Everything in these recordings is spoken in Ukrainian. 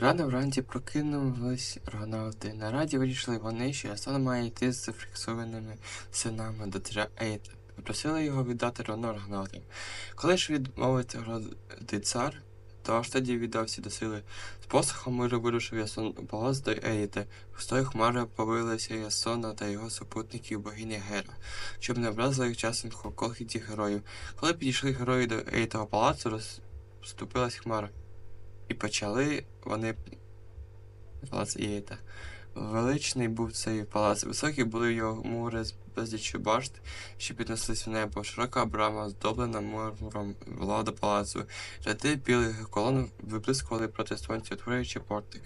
Рано вранці прокинулись аргонавти. На раді вирішили вони, що Ясон має йти з зафіксованими синами до царя Ейта. Попросили його віддати Рону аргонавтам. Коли ж відмовиться роди цар, то аж тоді віддався до сили. З посохом миру вирушив Ясон палац до Ейта. Густою хмарою повилися Ясона та його супутників богиня Гера, щоб не образили їх часом колхіті героїв. Коли підійшли герої до Ейтова палацу, розступилась хмара. І почали вони палац Ієта. Величний був цей палац. Високі були його мури з безліччю башт, що піднеслись в небо. Широка брама, здоблена муром вела до палацу. Ряди білих колон виблискували проти сонця, утворюючи портик.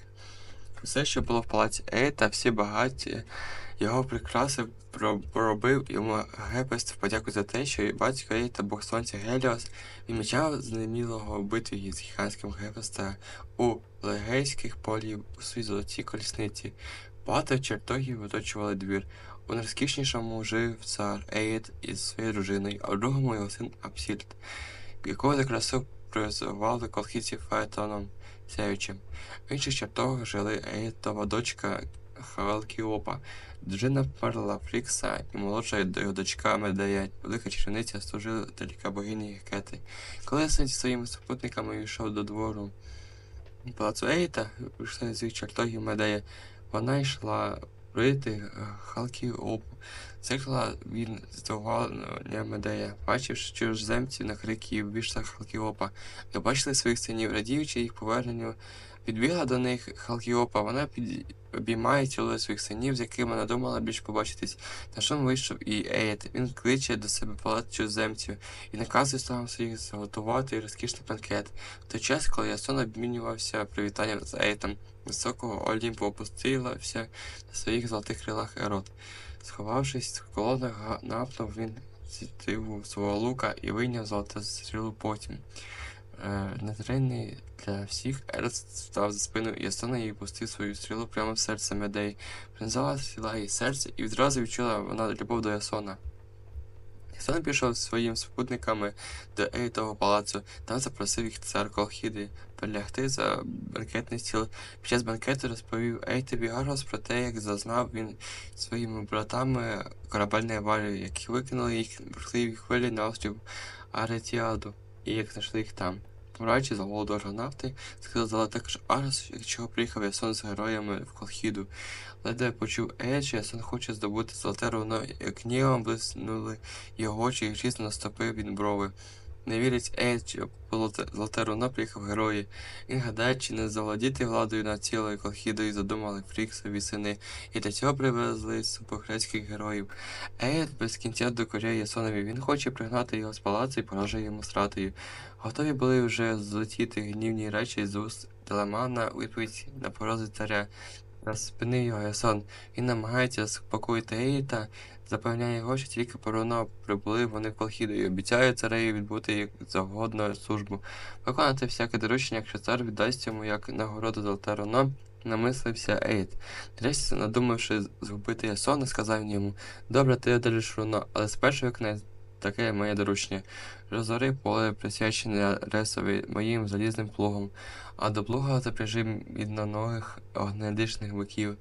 Все, що було в палаці Ейта, всі багаті, його прикраси про- проробив йому Гепест в подяку за те, що батько Ейта, бог сонця Геліос, відмічав знемілого битві з гігантським Гепеста у легейських полів у своїй золотій колісниці. Багато чертогів оточували двір. У найрозкішнішому жив цар Ейд із своєю дружиною, а в другому його син Апсільд, якого за красу призивали колхідці Фаетоном Сяючим. Інших чертогах жили Ейтова дочка Халкіопа, дружина Перла Фрікса і молодша його дочка Медея, велика чарівниця служителька богині Гекети. Коли син зі своїми супутниками йшов до двору палацу Ейта, вийшли з їх чертогів Медея, вона йшла рити об Цикла він здивування Медея, бачивши чужземців на крики і вбіжта Халкіопа, не бачили своїх синів, радіючи їх поверненню, підбігла до них Халкіопа, вона обіймає цілує своїх синів, з якими надумала більш побачитись. На шум вийшов і Еєт. Він кличе до себе палат чужземців і наказує слугам своїх зготувати розкішний банкет. В той час, коли Ясон обмінювався привітанням з Ейтом, високого Олімпу опустився на своїх золотих крилах Ерот. Сховавшись в колонах, напнув він цітиву свого лука і вийняв золоте стрілу потім. Е, Незринний для всіх, Ерот став за Ясона і пустив свою стрілу прямо в серце Медеї. Принесла стріла її серце, і відразу відчула вона любов до Ясона. Ясон пішов зі своїми спутниками до Ейтового палацу, там запросив їх цар Колхіди перелягти за банкетний стіл. Під час банкету розповів Ейтові Гаргос про те, як зазнав він своїми братами корабельної аварії, які викинули їх бурхливі хвилі на острів Аретіаду, і як знайшли їх там. Помираючи за голоду аргонавти, сказали також Арес, чого приїхав Ясон з героями в Колхіду. Ледве почув що Ясон хоче здобути золоте руно, як гнівом блиснули його очі і різно наступив він брови. Не вірить що було те- золоте герої. Він гадає, чи не завладіти владою над цілою колхідою задумали Фріксові сини, і для цього привезли супогрецьких героїв. Ейд без кінця докоряє Ясонові, він хоче пригнати його з палацу і поражає йому стратою. Готові були вже злетіти гнівні речі з уст Телемана у відповідь на порази царя. Спинив його Ясон. Він намагається заспокоїти Ейта, запевняє його, що тільки порано прибули вони в Колхіду і обіцяє царею відбути як завгодно службу, виконати всяке доручення, якщо цар віддасть йому як нагороду золоте руно, намислився Ейт. Нарешті, надумавши згубити Ясона, сказав йому Добре, ти одержиш руно, але спершу виконай таке моє доручення. Розори поле присвячене Ресові моїм залізним плугом, а до плуга запряжи мідноногих огнедишних биків.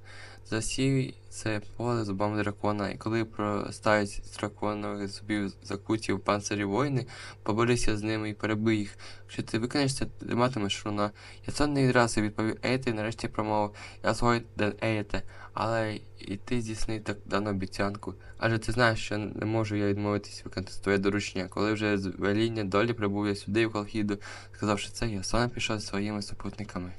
Засій це поле зубами дракона, і коли простають з драконових зубів закуті в панцирі воїни, поборися з ними і перебий їх. Якщо ти виконаєш ти матимеш руна. Ясон не відразу відповів Ейте і нарешті промовив Я згоден Ейте, але і ти здійсни так дану обіцянку. Адже ти знаєш, що не можу я відмовитись виконати твоє доручення. Коли вже з веління долі прибув я сюди в Колхіду, сказавши це, я сам пішов зі своїми супутниками.